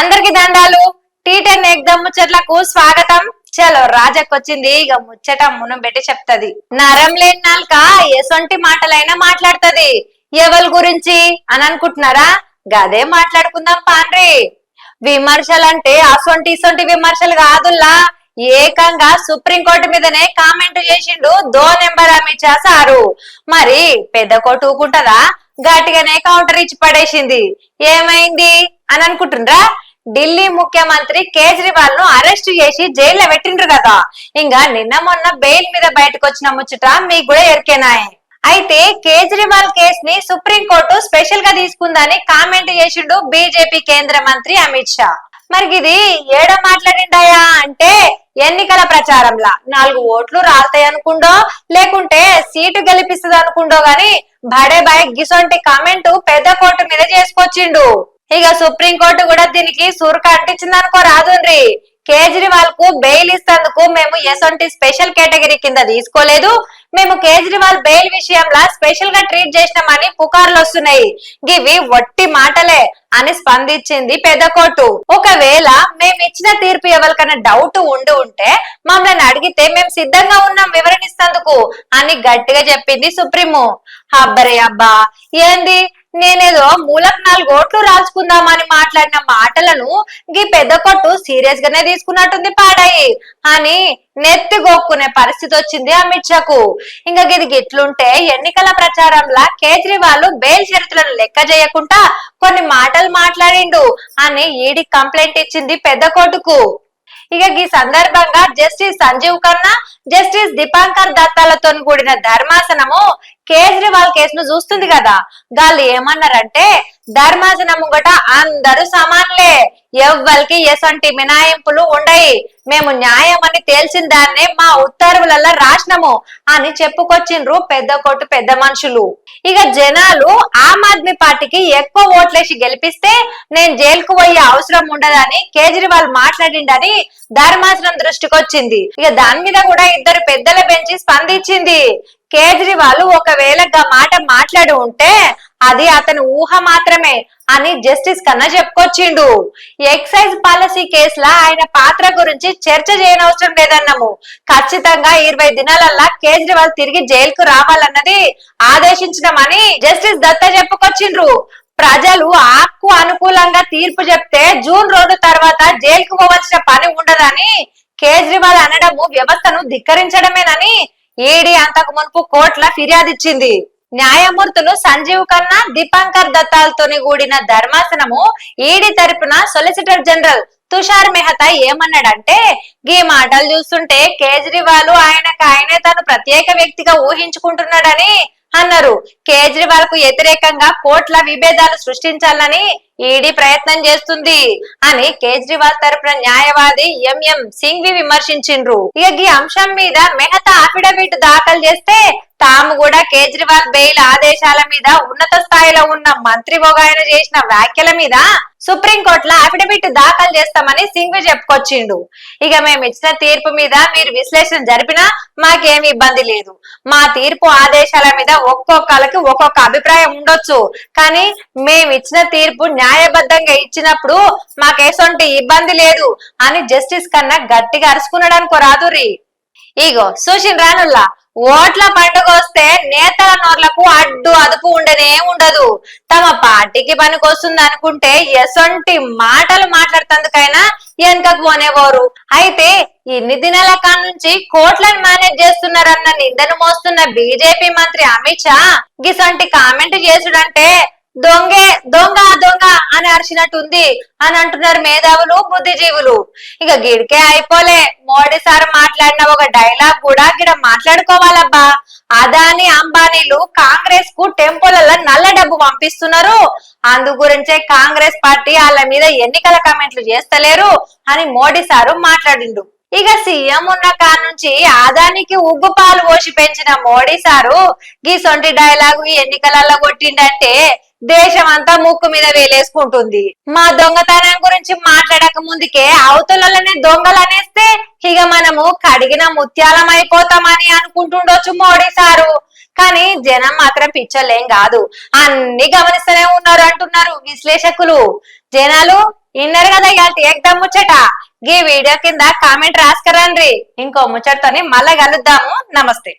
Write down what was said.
అందరికి దండాలు. Tea ten ఎగ్దమ్ ముచ్చట్లకు స్వాగతం. చలో రాజకొచ్చింది. ఇక ముచ్చట మునం పెట్టి చెప్తది. నరం లేని నాల్క ఎసొంటి మాటలైనా మాట్లాడుతది. ఎవరి గురించి? అని అనుకుంటున్నారా? గదే మాట్లాడుకుందాం పాండ్రి. విమర్శలంటే అసొంటి ఇసొంటి విమర్శలు కాదుల్లా. ఏకంగా సుప్రీంకోర్టు మీదనే కామెంట్ చేసిండు దో నెంబర్ అమిత్ చేశారు సారు. మరి పెద్ద కోర్టు ఊకుంటదా? గట్టిగానే కౌంటర్ ఇచ్చి పడేసింది ఏమైంది? అని అనుకుంటుండ్రా ఢిల్లీ ముఖ్యమంత్రి కేజ్రీవాల్ను అరెస్ట్ చేసి జైల్లో పెట్టిండ్రు కదా. ఇంకా నిన్న మొన్న బెయిల్ మీద బయటకు వచ్చిన ముచ్చట మీకు కూడా ఎరికేనాయి అయితే కేజ్రీవాల్ కేసు ని సుప్రీంకోర్టు స్పెషల్గా తీసుకుందని కామెంట్ చేసిండు బీజేపీ కేంద్ర మంత్రి అమిత్ షా. మరి ఇది ఏడ మాట్లాడిండాయా అంటే ఎన్నికల ప్రచారంలా. నాలుగు ఓట్లు రాలుతాయి అనుకుండో లేకుంటే సీటు గెలిపిస్తుంది అనుకుండో గాని బడే బాయ్ గిసొంటి కామెంట్ పెద్ద కోర్టు మీద చేసుకొచ్చిండు. ఇక సుప్రీం కోర్టు కూడా దీనికి సూరక అంటించింది అనుకో రాదుండ్రి కేజ్రీవాల్కు బెయిల్ ఇస్తేందుకు మేము ఎసొంటి స్పెషల్ కేటగిరీ కింద తీసుకోలేదు. మేము కేజ్రీవాల్ బెయిల్ విషయంలో స్పెషల్గా ట్రీట్ చేసినామని పుకార్లు వస్తున్నాయి. గివి వట్టి మాటలే అని స్పందించింది పెద్ద కోర్టు. ఒకవేళ మేము ఇచ్చిన తీర్పు ఎవరికైనా డౌట్ ఉండి ఉంటే మమ్మల్ని అడిగితే మేము సిద్ధంగా ఉన్నాం వివరణిస్తందుకు అని గట్టిగా చెప్పింది సుప్రీము. అబ్బరే అబ్బా! ఏంది? నేనేదో మూలకు నాలుగు ఓట్లు రాసుకుందామని మాట్లాడిన మాటలను గీ పెద్ద కొట్టు సీరియస్ గానే తీసుకున్నట్టుంది పాడాయి. అని నెత్తి గోక్కునే పరిస్థితి వచ్చింది అమిత్ షాకు ఇంకా ఇది గిట్లుంటే ఎన్నికల ప్రచారంలా కేజ్రీవాల్ బెయిల్ షరతులను లెక్క చేయకుండా కొన్ని మాటలు మాట్లాడిండు అని ఈడీ కంప్లైంట్ ఇచ్చింది పెద్ద కొట్టుకు. ఇక ఈ సందర్భంగా జస్టిస్ సంజీవ్ ఖన్నా జస్టిస్ దీపాంకర్ దత్తాలతో కూడిన ధర్మాసనము కేజ్రీవాల్ కేసును చూస్తుంది కదా. గాళ్ళు ఏమన్నారంటే ధర్మాసనం ముంగట అందరూ సమాన్లే. ఎవ్వరికి ఎసంటి మినాయింపులు ఉండయి. మేము న్యాయం అని తేల్చిన దాన్నే మా ఉత్తర్వులలో రాసినము అని చెప్పుకొచ్చిండ్రు పెద్ద కొట్టు పెద్ద మనుషులు. ఇక జనాలు ఆమ్ ఆద్మీ పార్టీకి ఎక్కువ ఓట్లేసి గెలిపిస్తే నేను జైలుకు పోయే అవసరం ఉండదని కేజ్రీవాల్ మాట్లాడిండని ధర్మాసనం దృష్టికొచ్చింది. ఇక దాని మీద కూడా ఇద్దరు పెద్దల బెంచి స్పందించింది. కేజ్రీవాల్ ఒకవేళ గా మాట మాట్లాడి ఉంటే అది అతని ఊహ మాత్రమే అని జస్టిస్ కన్నా చెప్పుకొచ్చిండు. ఎక్సైజ్ పాలసీ కేసులా ఆయన పాత్ర గురించి చర్చ చేయనవసరం లేదన్నాము. ఖచ్చితంగా ఇరవై దినాలల్లా కేజ్రీవాల్ తిరిగి జైలుకు రావాలన్నది ఆదేశించడమని జస్టిస్ దత్త చెప్పుకొచ్చిండ్రు. ప్రజలు ఆకు అనుకూలంగా తీర్పు చెప్తే జూన్ రెండు తర్వాత జైలుకు పోవలసిన పని ఉండదని కేజ్రీవాల్ అనడము వ్యవస్థను ధిక్కరించడమేనని ఈడీ అంతకు మునుపు కోర్టుల ఫిర్యాదు ఇచ్చింది న్యాయమూర్తులు సంజీవ్ ఖన్నా దీపాంకర్ దత్తాలతోని కూడిన ధర్మాసనము ఈడీ తరపున సొలిసిటర్ జనరల్ తుషార్ మెహతా ఏమన్నాడంటే గీ మాటలు చూస్తుంటే కేజ్రీవాల్ ఆయనకు ఆయనే తను ప్రత్యేక వ్యక్తిగా ఊహించుకుంటున్నాడని అన్నారు. కేజ్రీవాల్కు వ్యతిరేకంగా కోట్ల విభేదాలు సృష్టించాలని ఈడీ ప్రయత్నం చేస్తుంది అని కేజ్రీవాల్ తరపున న్యాయవాది ఎంఎం సింఘ్వి విమర్శించిండ్రు. ఇక ఈ అంశం మీద మెహతా అఫిడవిట్ దాఖలు చేస్తే తాము కూడా కేజ్రీవాల్ బెయిల్ ఆదేశాల మీద ఉన్నత స్థాయిలో ఉన్న మంత్రి ఒగాయన చేసిన వ్యాఖ్యల మీద సుప్రీంకోర్టులో అఫిడవిట్ దాఖలు చేస్తామని సింగ్ చెప్పుకొచ్చిండు. ఇక మేము ఇచ్చిన తీర్పు మీద మీరు విశ్లేషణ జరిపినా మాకేమి ఇబ్బంది లేదు. మా తీర్పు ఆదేశాల మీద ఒక్కొక్కరికి ఒక్కొక్క అభిప్రాయం ఉండొచ్చు. కానీ మేము ఇచ్చిన తీర్పు న్యాయబద్ధంగా ఇచ్చినప్పుడు మాకేసొంటి ఇబ్బంది లేదు అని జస్టిస్ కన్నా గట్టిగా అరుచుకున్నాడు అనుకో రాదురి ఇగో సుశీల్ రానుల్లా. ఓట్ల పండుగ వస్తే నేతల నోర్లకు అడ్డు అదుపు ఉండనే ఉండదు. తమ పార్టీకి పనికొస్తుంది అనుకుంటే ఎసొంటి మాటలు మాట్లాడుతందుకైనా వెనకకు పోనేవారు. అయితే ఇన్ని దినాల కాడ నుంచి కోట్లను మేనేజ్ చేస్తున్నారన్న నిందను మోస్తున్న బీజేపీ మంత్రి అమిత్ షా గిసొంటి కామెంట్ చేసుడంటే దొంగే దొంగ దొంగ అని అరిచినట్టుంది అని అంటున్నారు మేధావులు బుద్ధిజీవులు. ఇక గిడికే అయిపోలే. మోడీ సార్ మాట్లాడిన ఒక డైలాగ్ కూడా గిడ మాట్లాడుకోవాలబ్బా. అదాని అంబానీలు కాంగ్రెస్కు టెంపోలలో నల్ల డబ్బు పంపిస్తున్నారు. అందు గురించే కాంగ్రెస్ పార్టీ వాళ్ళ మీద ఎన్నికల కమెంట్లు చేస్తలేరు అని మోడీ సారు మాట్లాడిండు. ఇక సీఎం ఉన్న కాడ నుంచి ఆదానికి ఉగ్గు పాలు పోసి పెంచిన మోడీ సారు గీ సొంటి డైలాగు ఎన్నికలలో కొట్టిండంటే దేశం అంతా ముక్కు మీద వేలేసుకుంటుంది. మా దొంగతనం గురించి మాట్లాడక ముందుకే అవతలనే దొంగలు అనేస్తే ఇక మనము కడిగిన ముత్యాలం అయిపోతామని అనుకుంటుండొచ్చు మోడీ సారు. కానీ జనం మాత్రం పిచ్చలేం కాదు. అన్ని గమనిస్తూనే ఉన్నారు అంటున్నారు విశ్లేషకులు. జనాలు ఇన్నర్ కదా ఇవాళ ఏకదమ్ ముచ్చట. ఈ వీడియో కింద కామెంట్ రాసుకరండి. ఇంకో ముచ్చటతోని మళ్ళా కలుద్దాము. నమస్తే.